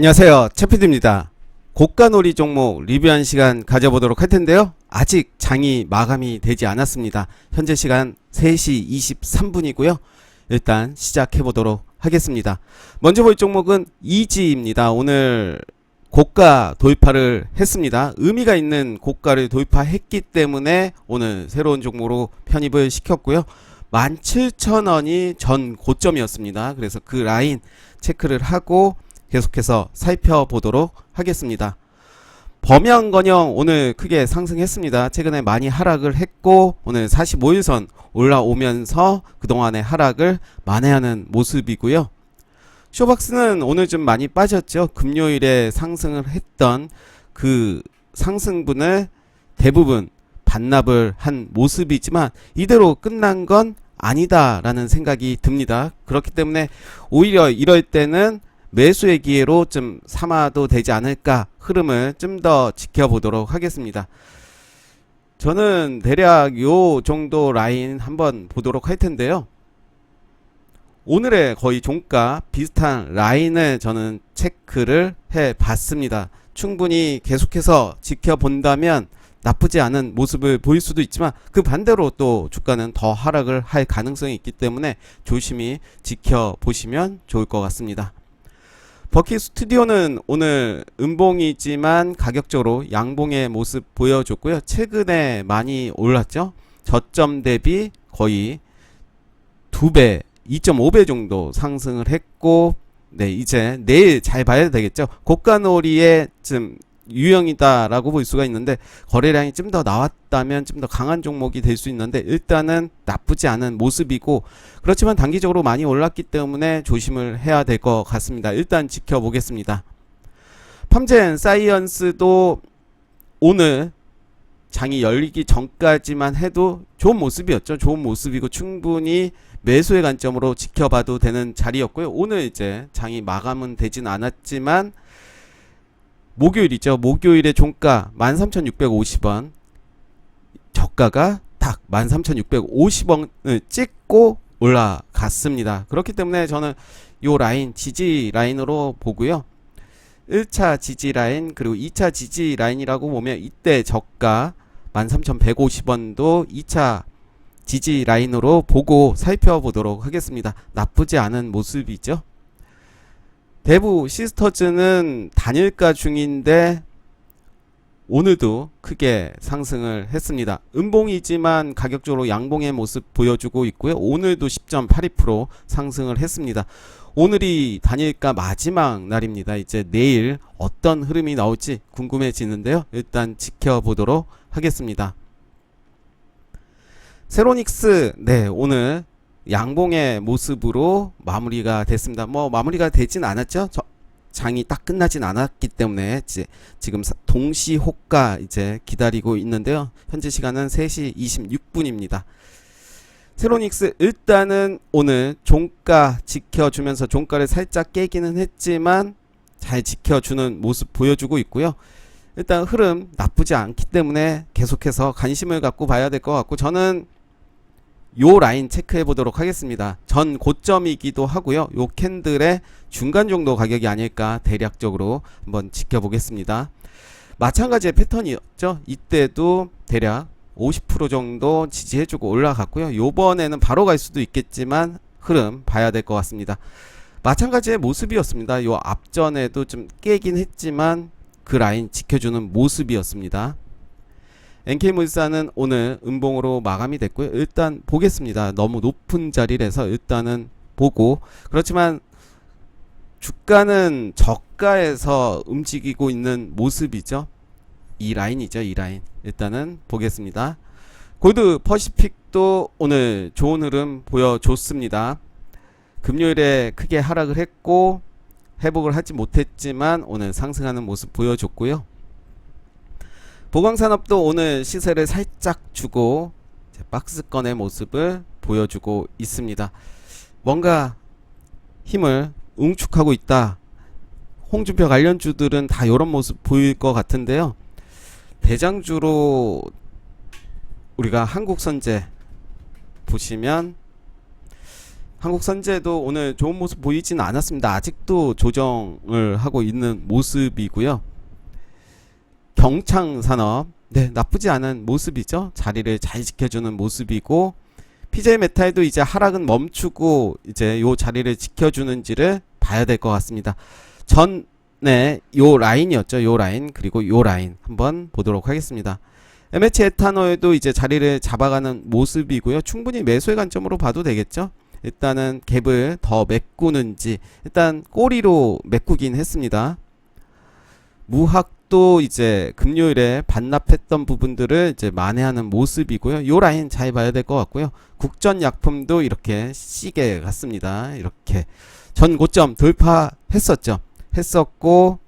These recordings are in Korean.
안녕하세요. 채피드입니다. 고가놀이 종목 리뷰한 시간 가져보도록 할 텐데요. 아직 장이 마감이 되지 않았습니다. 현재 시간 3시 23분이고요. 일단 시작해 보도록 하겠습니다. 먼저 볼 종목은 이지입니다. 오늘 고가 돌파를 했습니다. 의미가 있는 고가를 돌파했기 때문에 오늘 새로운 종목으로 편입을 시켰고요. 17,000원이 전 고점이었습니다. 그래서 그 라인 체크를 하고 계속해서 살펴보도록 하겠습니다. 범양건영 오늘 크게 상승했습니다. 최근에 많이 하락을 했고 오늘 45일선 올라오면서 그동안의 하락을 만회하는 모습이고요. 쇼박스는 오늘 좀 많이 빠졌죠. 금요일에 상승을 했던 그 상승분을 대부분 반납을 한 모습이지만 이대로 끝난 건 아니다라는 생각이 듭니다. 그렇기 때문에 오히려 이럴 때는 매수의 기회로 좀 삼아도 되지 않을까 흐름을 좀 더 지켜보도록 하겠습니다. 저는 대략 요 정도 라인 한번 보도록 할 텐데요. 오늘의 거의 종가 비슷한 라인을 저는 체크를 해 봤습니다. 충분히 계속해서 지켜본다면 나쁘지 않은 모습을 보일 수도 있지만 그 반대로 또 주가는 더 하락을 할 가능성이 있기 때문에 조심히 지켜보시면 좋을 것 같습니다. 버키 스튜디오는 오늘 음봉이지만 가격적으로 양봉의 모습 보여줬고요. 최근에 많이 올랐죠. 저점 대비 거의 두 배, 2.5배 정도 상승을 했고, 네, 이제 내일 잘 봐야 되겠죠. 고가놀이의 좀 유형이다라고 볼 수가 있는데 거래량이 좀 더 나왔다면 좀 더 강한 종목이 될 수 있는데 일단은 나쁘지 않은 모습이고 그렇지만 단기적으로 많이 올랐기 때문에 조심을 해야 될 것 같습니다. 일단 지켜보겠습니다. 팜젠 사이언스도 오늘 장이 열리기 전까지만 해도 좋은 모습이었죠. 좋은 모습이고 충분히 매수의 관점으로 지켜봐도 되는 자리였고요. 오늘 이제 장이 마감은 되진 않았지만 목요일이죠. 목요일의 종가 13,650원. 저가가 딱 13,650원을 찍고 올라갔습니다. 그렇기 때문에 저는 요 라인 지지 라인으로 보고요. 1차 지지 라인 그리고 2차 지지 라인이라고 보면 이때 저가 13,150원도 2차 지지 라인으로 보고 살펴보도록 하겠습니다. 나쁘지 않은 모습이죠. 대부 시스터즈는 단일가 중인데 오늘도 크게 상승을 했습니다. 음봉이지만 가격적으로 양봉의 모습 보여주고 있고요. 오늘도 10.82% 상승을 했습니다. 오늘이 단일가 마지막 날입니다. 이제 내일 어떤 흐름이 나올지 궁금해지는데요. 일단 지켜보도록 하겠습니다. 세로닉스 네 오늘 양봉의 모습으로 마무리가 됐습니다. 뭐 마무리가 되진 않았죠. 저, 장이 딱 끝나진 않았기 때문에 이제 지금 사- 동시 호가 이제 기다리고 있는데요. 현재 시간은 3시 26분입니다. 세로닉스 일단은 오늘 종가 지켜주면서 종가를 살짝 깨기는 했지만 잘 지켜주는 모습 보여주고 있고요. 일단 흐름 나쁘지 않기 때문에 계속해서 관심을 갖고 봐야 될 것 같고 저는 요 라인 체크해 보도록 하겠습니다. 전 고점이기도 하고요. 요 캔들의 중간 정도 가격이 아닐까 대략적으로 한번 지켜보겠습니다. 마찬가지의 패턴이었죠. 이때도 대략 50% 정도 지지해주고 올라갔고요. 요번에는 바로 갈 수도 있겠지만 흐름 봐야 될 것 같습니다. 마찬가지의 모습이었습니다. 요 앞전에도 좀 깨긴 했지만 그 라인 지켜주는 모습이었습니다. NK물산은 오늘 음봉으로 마감이 됐고요. 일단 보겠습니다. 너무 높은 자리라서 일단은 보고 그렇지만 주가는 저가에서 움직이고 있는 모습이죠. 이 라인이죠. 이 라인. 일단은 보겠습니다. 골드 퍼시픽도 오늘 좋은 흐름 보여줬습니다. 금요일에 크게 하락을 했고 회복을 하지 못했지만 오늘 상승하는 모습 보여줬고요. 보강산업도 오늘 시세를 살짝 주고 박스권의 모습을 보여주고 있습니다. 뭔가 힘을 응축하고 있다. 홍준표 관련주들은 다 이런 모습 보일 것 같은데요. 대장주로 우리가 한국선제 보시면 한국 선제도 오늘 좋은 모습 보이지는 않았습니다. 아직도 조정을 하고 있는 모습이고요. 경창 산업 네 나쁘지 않은 모습이죠. 자리를 잘 지켜주는 모습이고 PJ 메탈도 이제 하락은 멈추고 이제 요 자리를 지켜주는지를 봐야 될 것 같습니다. 전에 요 라인이었죠. 요 라인 그리고 요 라인 한번 보도록 하겠습니다. MH 에탄올도 이제 자리를 잡아가는 모습이고요. 충분히 매수의 관점으로 봐도 되겠죠. 일단은 갭을 더 메꾸는지 일단 꼬리로 메꾸긴 했습니다. 무학 도 이제 금요일에 반납했던 부분들을 이제 만회하는 모습이고요. 요 라인 잘 봐야 될 것 같고요. 국전 약품도 이렇게 시계 같습니다. 이렇게 전 고점 돌파했었죠. 했었고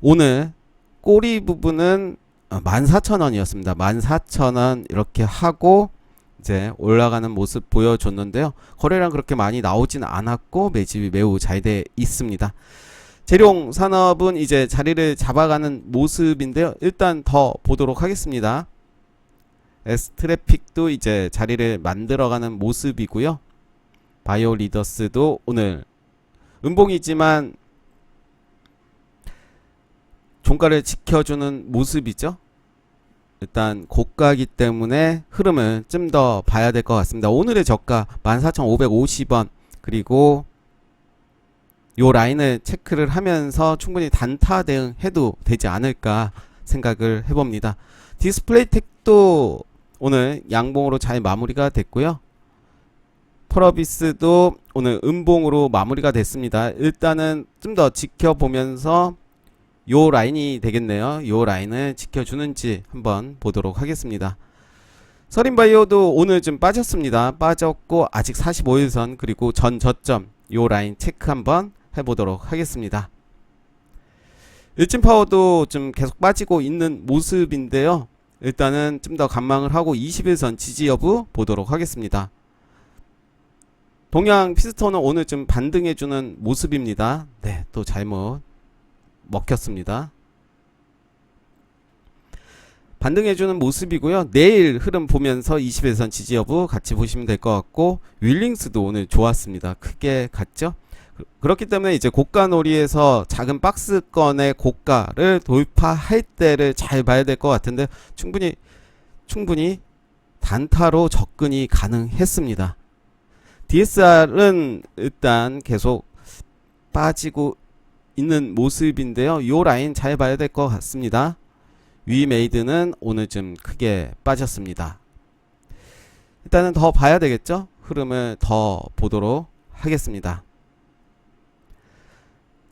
오늘 꼬리 부분은 14,000원이었습니다. 14,000원 이렇게 하고 이제 올라가는 모습 보여줬는데요. 거래량 그렇게 많이 나오진 않았고 매집이 매우 잘 돼 있습니다. 재룡 산업은 이제 자리를 잡아가는 모습인데요. 일단 더 보도록 하겠습니다. 에스트래픽도 이제 자리를 만들어가는 모습이고요. 바이오 리더스도 오늘 음봉이지만 종가를 지켜주는 모습이죠. 일단 고가기 때문에 흐름을 좀 더 봐야 될 것 같습니다. 오늘의 저가 14,550원 그리고 요 라인을 체크를 하면서 충분히 단타 대응해도 되지 않을까 생각을 해봅니다. 디스플레이 텍도 오늘 양봉으로 잘 마무리가 됐고요. 펄어비스도 오늘 음봉으로 마무리가 됐습니다. 일단은 좀 더 지켜보면서 요 라인이 되겠네요. 요 라인을 지켜주는지 한번 보도록 하겠습니다. 서린바이오도 오늘 좀 빠졌습니다. 빠졌고 아직 45일선 그리고 전 저점 요 라인 체크 한번 해보도록 하겠습니다. 일진 파워도 좀 계속 빠지고 있는 모습인데요. 일단은 좀 더 관망을 하고 21선 지지 여부 보도록 하겠습니다. 동양 피스톤은 오늘 좀 반등해주는 모습입니다. 네, 또 잘못 먹혔습니다. 반등해주는 모습이고요. 내일 흐름 보면서 20일선 지지 여부 같이 보시면 될 것 같고 윌링스도 오늘 좋았습니다. 크게 갔죠? 그- 그렇기 때문에 이제 고가 놀이에서 작은 박스권의 고가를 돌파할 때를 잘 봐야 될 것 같은데 충분히 충분히 단타로 접근이 가능했습니다. DSR은 일단 계속 빠지고 있는 모습인데요. 요 라인 잘 봐야 될 것 같습니다. 위 메이드는 오늘 좀 크게 빠졌습니다. 일단은 더 봐야 되겠죠? 흐름을 더 보도록 하겠습니다.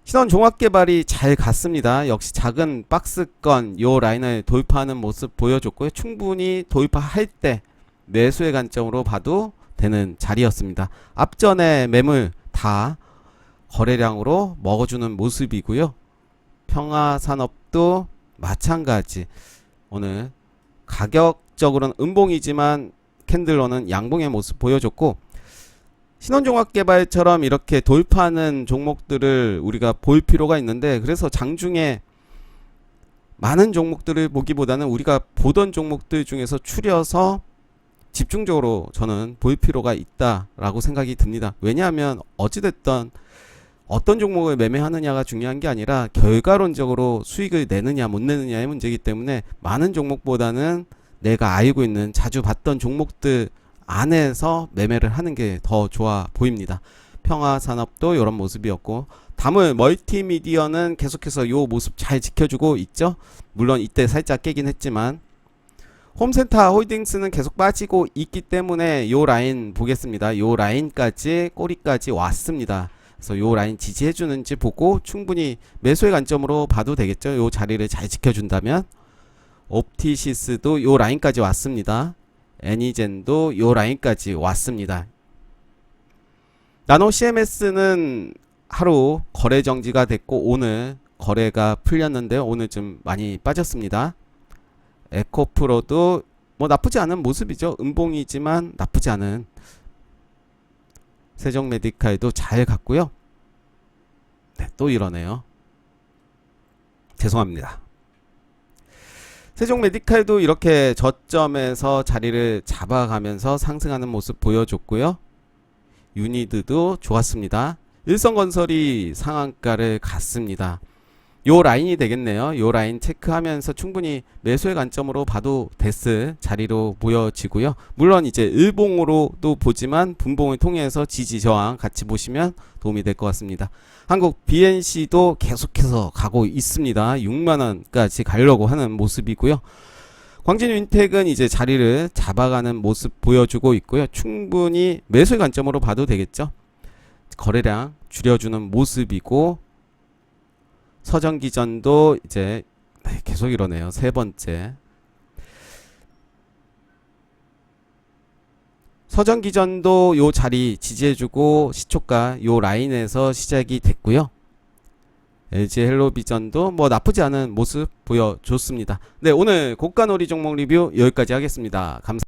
신원 종합 개발이 잘 갔습니다. 역시 작은 박스권 요 라인을 돌파하는 모습 보여줬고요. 충분히 돌파할 때 매수의 관점으로 봐도 되는 자리였습니다. 앞전에 매물 다 거래량으로 먹어주는 모습이고요. 평화산업도 마찬가지. 오늘 가격적으로는 음봉이지만 캔들러는 양봉의 모습 보여줬고 신원종합개발처럼 이렇게 돌파하는 종목들을 우리가 볼 필요가 있는데 그래서 장중에 많은 종목들을 보기보다는 우리가 보던 종목들 중에서 추려서 집중적으로 저는 볼 필요가 있다라고 생각이 듭니다. 왜냐하면 어찌됐든 어떤 종목을 매매하느냐가 중요한 게 아니라 결과론적으로 수익을 내느냐 못 내느냐의 문제이기 때문에 많은 종목보다는 내가 알고 있는 자주 봤던 종목들 안에서 매매를 하는 게 더 좋아 보입니다. 평화 산업도 이런 모습이었고 다물 멀티미디어는 계속해서 요 모습 잘 지켜주고 있죠. 물론 이때 살짝 깨긴 했지만 홈센터 홀딩스는 계속 빠지고 있기 때문에 요 라인 보겠습니다. 요 라인까지 꼬리까지 왔습니다. 그래서 요 라인 지지해 주는지 보고 충분히 매수의 관점으로 봐도 되겠죠. 요 자리를 잘 지켜준다면 옵티시스도 요 라인까지 왔습니다. 애니젠도 요 라인까지 왔습니다. 나노 CMS는 하루 거래 정지가 됐고 오늘 거래가 풀렸는데요. 오늘 좀 많이 빠졌습니다. 에코프로도 뭐 나쁘지 않은 모습이죠. 음봉이지만 나쁘지 않은 세종 메디칼도 잘 갔고요. 네, 또 이러네요. 죄송합니다. 세종 메디칼도 이렇게 저점에서 자리를 잡아가면서 상승하는 모습 보여줬고요. 유니드도 좋았습니다. 일성건설이 상한가를 갔습니다. 요 라인이 되겠네요. 요 라인 체크하면서 충분히 매수의 관점으로 봐도 됐을 자리로 보여지고요. 물론 이제 일봉으로도 보지만 분봉을 통해서 지지 저항 같이 보시면 도움이 될 것 같습니다. 한국 BNC도 계속해서 가고 있습니다. 6만 원까지 가려고 하는 모습이고요. 광진 윈텍은 이제 자리를 잡아가는 모습 보여주고 있고요. 충분히 매수의 관점으로 봐도 되겠죠. 거래량 줄여주는 모습이고 서정기전도 이제 네, 계속 이러네요. 세 번째. 서정기전도 요 자리 지지해주고 시초가 요 라인에서 시작이 됐고요. LG 헬로비전도 뭐 나쁘지 않은 모습 보여줬습니다. 네, 오늘 고가놀이 종목 리뷰 여기까지 하겠습니다. 감사합니다.